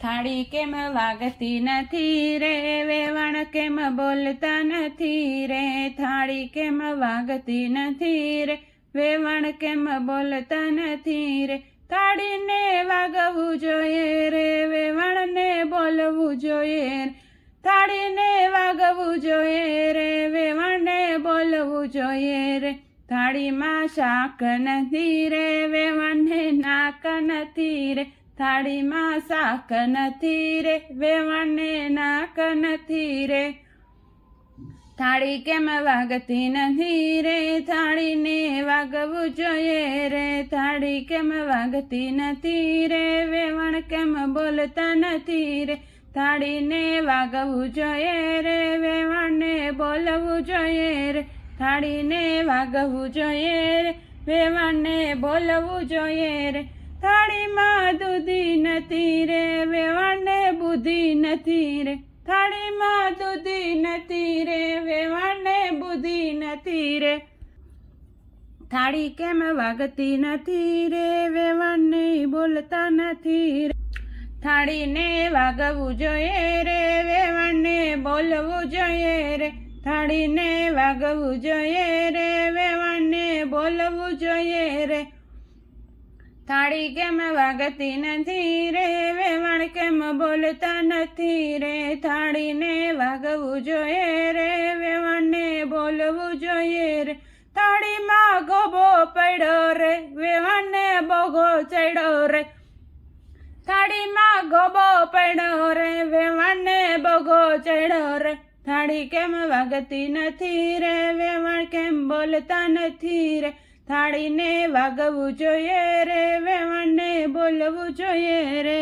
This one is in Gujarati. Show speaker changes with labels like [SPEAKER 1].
[SPEAKER 1] થાળી કેમ વાગતી નથી રે? વેવાણ કેમ બોલતા નથી રે? થાળી કેમ વાગતી નથી રે? વેવાણ કેમ બોલતા નથી રે? થાળીને વાગવું જોઈએ રે, વેવાણને બોલવું જોઈએ થાળીને વાગવું જોઈએ રે, વેવાણને બોલવું જોઈએ રે. થાળીમાં શાક નથી રે, વેવાણને નાક નથી રે. થાળીમાં શાક નથી રે, વેવાણને નાક નથી રે. થાળી કેમ વાગતી નથી રે, થાળીને વાગવું જોઈએ રે. થાળી કેમ વાગતી નથી રે, વેવણ કેમ બોલતા નથી રે. થાળીને વાગવું જોઈએ રે, વેવણને બોલવું જોઈએ રે. થાળીને વાગવું જોઈએ રે, વેવણને બોલવું જોઈએ રે. થાળીમાં દૂધી નથી રે, વેવાણને બુદ્ધિ નથી રે. થાળીમાં દૂધી નથી રે, વેવાણને બુદ્ધિ નથી રે. થાળી કેમ વાગતી નથી રે, વેવાણને બોલતા નથી રે. થાળીને વાગવું જોઈએ રે, વેવાણને બોલવું જોઈએ રે. થાળીને વાગવું જોઈએ રે, વેવાણને બોલવું જોઈએ રે. થાળી કેમ વાગતી નથી રે? વેવાણ કેમ બોલતા નથી રે? થાળીને વાગવું જોઈએ રે, વેવાણને બોલવું જોઈએ રે. થાળીમાં ગોબો પડ્યો રે, વેવાણને બોગો ચડ્યો રે. થાળીમાં ગોબો પડ્યો રે, વેવાણને બોગો ચડ્યો રે. થાળી કેમ વાગતી નથી રે? વેવાણ કેમ બોલતા નથી રે? થાળીને વાગવું જોઈએ રે વેવાણને બોલવું જોઈએ રે.